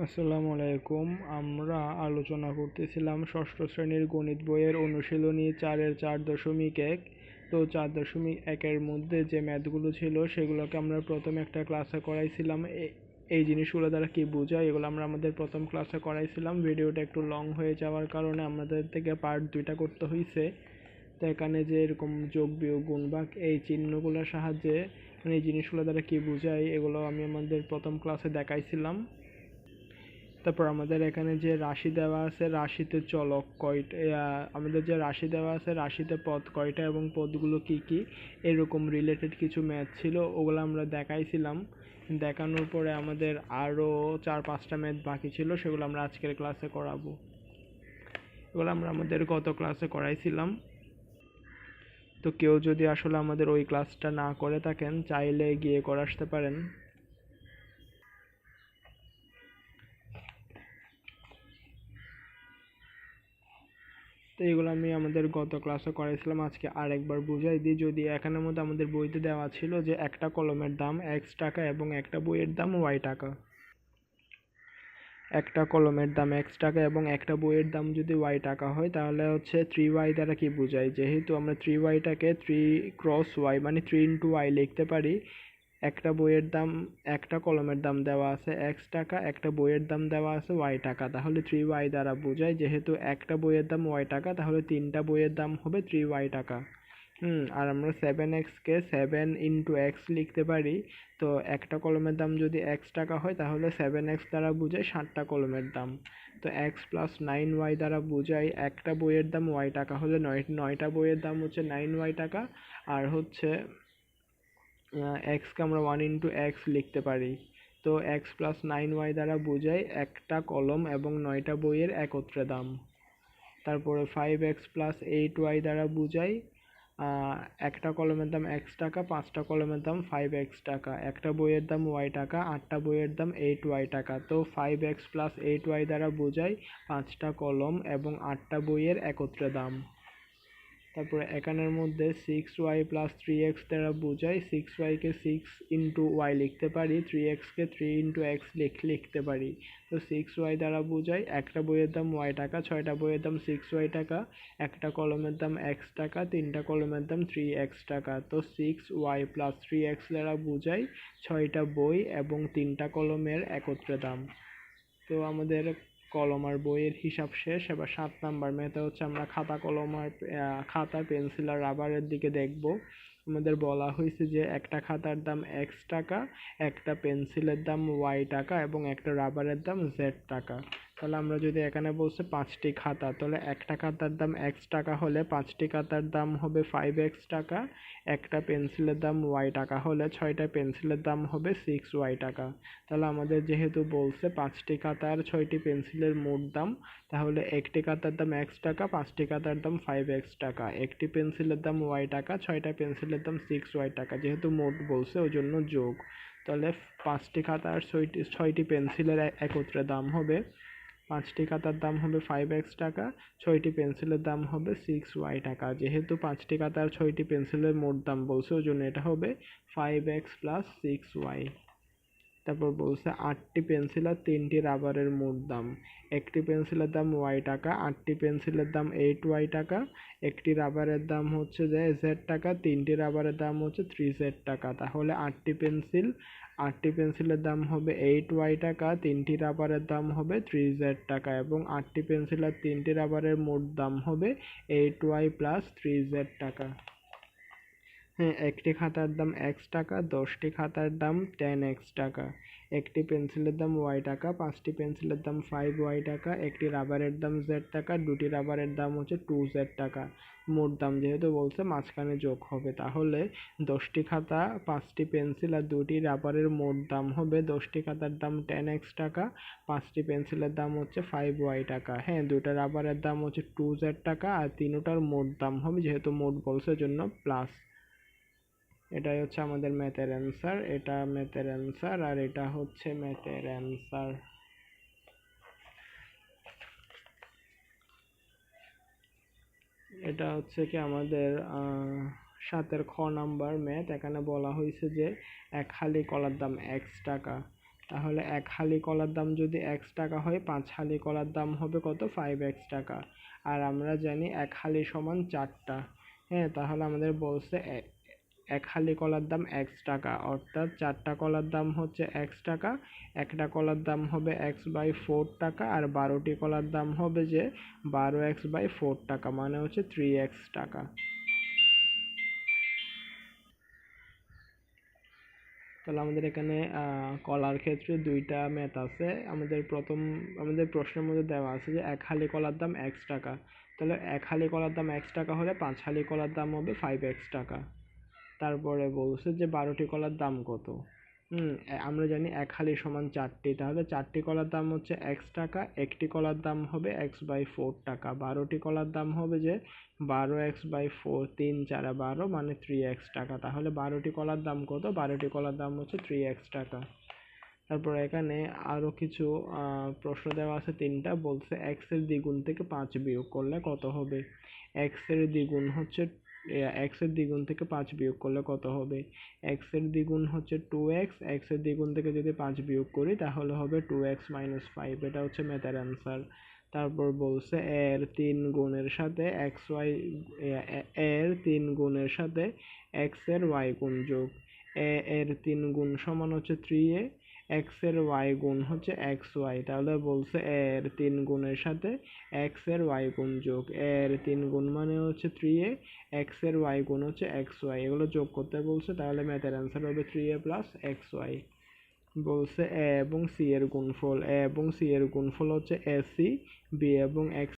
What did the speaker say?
আসসালামু আলাইকুম। আমরা আলোচনা করতেছিলাম ষষ্ঠ শ্রেণির গণিত বইয়ের অনুশীলনী চারের চার দশমিক এক। তো চার দশমিক একের মধ্যে যে ম্যাথগুলো ছিল সেগুলোকে আমরা প্রথম একটা ক্লাসে করাইছিলাম। এই জিনিসগুলো দ্বারা কি বোঝায়? এগুলো আমরা আমাদের প্রথম ক্লাসে করাইছিলাম। ভিডিওটা একটু লং হয়ে যাওয়ার কারণে আমাদের থেকে পার্ট দুইটা করতে হয়েছে তো এখানে যে এরকম যোগ, বিয়োগ, গুণ ভাগ এই চিহ্নগুলোর সাহায্যে মানে এই জিনিসগুলো দ্বারা কি বোঝায়, এগুলো আমি আমাদের প্রথম ক্লাসে দেখাইছিলাম। তারপর আমাদের এখানে যে রাশি দেওয়া আছে, রাশিতে চলক কয়টা আমাদের যে রাশি দেওয়া আছে, রাশিতে পদ কয়টা এবং পদগুলো কি কি, এরকম রিলেটেড কিছু ম্যাথ ছিল, ওগুলো আমরা দেখাইছিলাম। দেখানোর পরে আমাদের আরও চার পাঁচটা ম্যাথ বাকি ছিল, সেগুলো আমরা আজকের ক্লাসে করাবো। এগুলো আমরা আমাদের গত ক্লাসে করাইছিলাম। তো কেউ যদি আসলে আমাদের ওই ক্লাসটা না করে থাকেন, চাইলে গিয়ে করে আসতে পারেন। তো এগুলো আমি আমাদের গত ক্লাসে করাইছিলাম। আজকে আরেকবার বুঝাই দিই। যদি এখানের মধ্যে আমাদের বইতে দেওয়া ছিল যে একটা কলমের দাম এক্স টাকা এবং একটা বইয়ের দাম ওয়াই টাকা। একটা কলমের দাম এক্স টাকা এবং একটা বইয়ের দাম যদি ওয়াই টাকা হয়, তাহলে হচ্ছে থ্রি ওয়াই দ্বারা কি বোঝায় যেহেতু আমরা থ্রি ওয়াইটাকে থ্রি ক্রস ওয়াই মানে থ্রি ইন্টু ওয়াই লিখতে পারি একটা বইয়ের দাম, একটা কলমের দাম দেওয়া আছে এক্স টাকা, একটা বইয়ের দাম দেওয়া আছে ওয়াই টাকা। তাহলে থ্রি ওয়াই দ্বারা বোঝায়, যেহেতু একটা বইয়ের দাম ওয়াই টাকা, তাহলে তিনটা বইয়ের দাম হবে থ্রি ওয়াই টাকা। হুম, আর আমরা সেভেন এক্সকে সেভেন ইন্টু এক্স লিখতে পারি, তো একটা কলমের দাম যদি এক্স টাকা হয়, তাহলে সেভেন এক্স দ্বারা বোঝায় ষাটটা কলমের দাম। তো এক্স প্লাস নাইন ওয়াই দ্বারা বোঝায় একটা বইয়ের দাম ওয়াই টাকা হলে নয়, নয়টা বইয়ের দাম হচ্ছে নাইন ওয়াই টাকা, আর হচ্ছে এক্সকে আমরা ওয়ান ইন্টু এক্স লিখতে পারি। তো এক্স প্লাস নাইন ওয়াই দ্বারা বোঝায় একটা কলম এবং নয়টা বইয়ের একত্রে দাম। তারপরে five X plus eight Y দ্বারা বোঝায় একটা কলমের দাম এক্স টাকা, পাঁচটা কলমের দাম ফাইভ এক্স টাকা। একটা বইয়ের দাম ওয়াই টাকা, আটটা বইয়ের দাম এইট ওয়াই টাকা। তো five X plus eight Y দ্বারা বোঝায় পাঁচটা কলম এবং আটটা বইয়ের একত্রে দাম। তারপরে এখানের মধ্যে six Y plus three X দ্বারা বোঝায় সিক্স ওয়াইকে সিক্স ইন্টু ওয়াই লিখতে পারি থ্রি এক্সকে থ্রি ইন্টু এক্স লিখ লিখতে পারি। তো সিক্স ওয়াই দ্বারা বোঝায়, একটা বইয়ের দাম ওয়াই টাকা, ছয়টা বইয়ের দাম সিক্স ওয়াই টাকা, একটা কলমের দাম এক্স টাকা, তিনটা কলমের দাম থ্রি এক্স টাকা। তো six Y plus three X দ্বারা বোঝায়, ছয়টা বই এবং তিনটা কলমের একত্রে দাম। তো আমাদের কলম আর বইয়ের হিসাব শেষ, এবার সাত নাম্বার ম্যাথে হচ্ছে আমরা খাতা, কলম আর খাতা, পেন্সিল আর রাবারের দিকে দেখব। আমাদের বলা হয়েছে যে একটা খাতার দাম এক্স টাকা, একটা পেন্সিলের দাম ওয়াই টাকা এবং একটা রাবারের দাম জেড টাকা। তাহলে আমরা যদি এখানে বলছে পাঁচটি খাতা, তাহলে একটা খাতার দাম এক্স টাকা হলে পাঁচটি খাতার দাম হবে ফাইভ এক্স টাকা, একটা পেন্সিলের দাম ওয়াই টাকা হলে ছয়টা পেন্সিলের দাম হবে সিক্স ওয়াই টাকা। তাহলে আমাদের যেহেতু বলছে পাঁচটি খাতা আর ছয়টি পেন্সিলের মোট দাম, তাহলে একটি খাতার দাম এক্স টাকা, পাঁচটি খাতার দাম ফাইভ এক্স টাকা, একটি পেন্সিলের দাম ওয়াই টাকা, ছয়টা পেন্সিলের দাম সিক্স ওয়াই টাকা, যেহেতু মোট বলছে ওই জন্য যোগ। তাহলে পাঁচটি খাতার ছয়টি ছয়টি পেন্সিলের একত্রে দাম হবে পাঁচটি খাতার দাম হবে ফাইভ এক্স টাকা, ছয়টি পেন্সিলের দাম হবে সিক্স ওয়াই টাকা। যেহেতু পাঁচটি খাতার ছয়টি পেন্সিলের মোট দাম বলছে, ওই জন্য এটা হবে five X plus six Y তারপর বলছে আটটি পেন্সিল আর তিনটি রাবারের মোট দাম। একটি পেন্সিলের দাম ওয়াই টাকা, আটটি পেন্সিলের দাম এইট ওয়াই টাকা, একটি রাবারের দাম হচ্ছে যে জেড টাকা, তিনটি রাবারের দাম হচ্ছে থ্রি জেড টাকা। তাহলে আটটি পেন্সিল, আটটি পেন্সিলের দাম হবে এইট ওয়াই টাকা, তিনটি রাবারের দাম হবে থ্রি জেড টাকা এবং আটটি পেন্সিল আর তিনটি রাবারের মোট দাম হবে eight Y plus three Z টাকা। হ্যাঁ একটি খাতার দাম এক্স টাকা, দশটি খাতার দাম টেন এক্স টাকা। একটি পেন্সিলের দাম ওয়াই টাকা, পাঁচটি পেন্সিলের দাম ফাইভ ওয়াই টাকা, একটি রাবারের দাম জেড টাকা, দুটি রাবারের দাম হচ্ছে টু জেড টাকা। মোট দাম যেহেতু বলছে, মাঝখানে যোগ হবে। তাহলে দশটি খাতা, পাঁচটি পেন্সিল আর দুটি রাবারের মোট দাম হবে দশটি খাতার দাম টেন এক্স টাকা, পাঁচটি পেন্সিলের দাম হচ্ছে ফাইভ ওয়াই টাকা। হ্যাঁ দুটা রাবারের দাম হচ্ছে টু জেড টাকা আর তিনোটার মোট দাম হবে, যেহেতু মোট বলছে জন্য প্লাস এটাই হচ্ছে আমাদের ম্যাথের অ্যান্সার এটা ম্যাথের অ্যান্সার আর এটা হচ্ছে ম্যাথের অ্যান্সার এটা হচ্ছে কি আমাদের সাতের খ নাম্বার ম্যাথ এখানে বলা হয়েছে যে এক হালি কলার দাম এক্স টাকা। তাহলে এক হালি কলার দাম যদি এক্স টাকা হয়, পাঁচ হালি কলার দাম হবে কত? ফাইভ এক্স টাকা। আর আমরা জানি এক হালি সমান চারটা। হ্যাঁ তাহলে আমাদের বলছে এক হালি কলার দাম এক্স টাকা, অর্থাৎ চারটা কলার দাম হচ্ছে এক্স টাকা, একটা কলার দাম হবে এক্স বাই ফোর টাকা, আর বারোটি কলার দাম হবে যে বারো এক্স বাই ফোর টাকা মানে হচ্ছে থ্রি এক্স টাকা। তাহলে আমাদের এখানে কলার ক্ষেত্রে দুইটা ম্যাথ আছে। আমাদের প্রথম, আমাদের প্রশ্নের মধ্যে দেওয়া আছে যে এক হালি কলার দাম এক্স টাকা। তাহলে এক হালি কলার দাম এক্স টাকা হলে পাঁচ হালি কলার দাম হবে ফাইভ এক্স টাকা। তারপরে বলছে যে বারোটি কলার দাম কত? হুম আমরা জানি এক হালি সমান চারটি। তাহলে চারটি কলার দাম হচ্ছে এক্স টাকা, একটি কলার দাম হবে এক্স বাই ফোর টাকা। বারোটি কলার দাম হবে যে বারো এক্স বাই ফোর তিন চারা বারো মানে থ্রি এক্স টাকা। তাহলে বারোটি কলার দাম কত? বারোটি কলার দাম হচ্ছে থ্রি এক্স টাকা। তারপর এখানে আরও কিছু প্রশ্ন দেওয়া আছে তিনটা। বলছে এক্সের দ্বিগুণ থেকে পাঁচ বিয়োগ করলে কত হবে? এক্সের দ্বিগুণ হচ্ছে এক্সের দ্বিগুণ থেকে পাঁচ বিয়োগ করলে কত হবে? এক্সের দ্বিগুণ হচ্ছে টু এক্স এক্সের দ্বিগুণ থেকে যদি পাঁচ বিয়োগ করি, তাহলে হবে টু এক্স মাইনাস ফাইভ এটা হচ্ছে ম্যাথের অ্যান্সার তারপর বলছে এর তিন গুণের সাথে এক্স ওয়াই এর তিন গুণের সাথে এক্সের ওয়াই গুণ যোগ। এ, এর তিন গুণ সমান হচ্ছে থ্রি এ এক্সের ওয়াই গুণ হচ্ছে এক্স ওয়াই তাহলে বলছে এর তিন গুণের সাথে এক্সের ওয়াই গুণ যোগ। এর তিন গুণ মানে হচ্ছে থ্রি এ এক্সের ওয়াই গুণ হচ্ছে এক্স ওয়াই এগুলো যোগ করতে বলছে, তাহলে ম্যাথের অ্যান্সার হবে three A plus X Y বলছে এ এবং সি এর গুণফল এ এবং সি এর গুণফল হচ্ছে এ সি বি এবং এক্স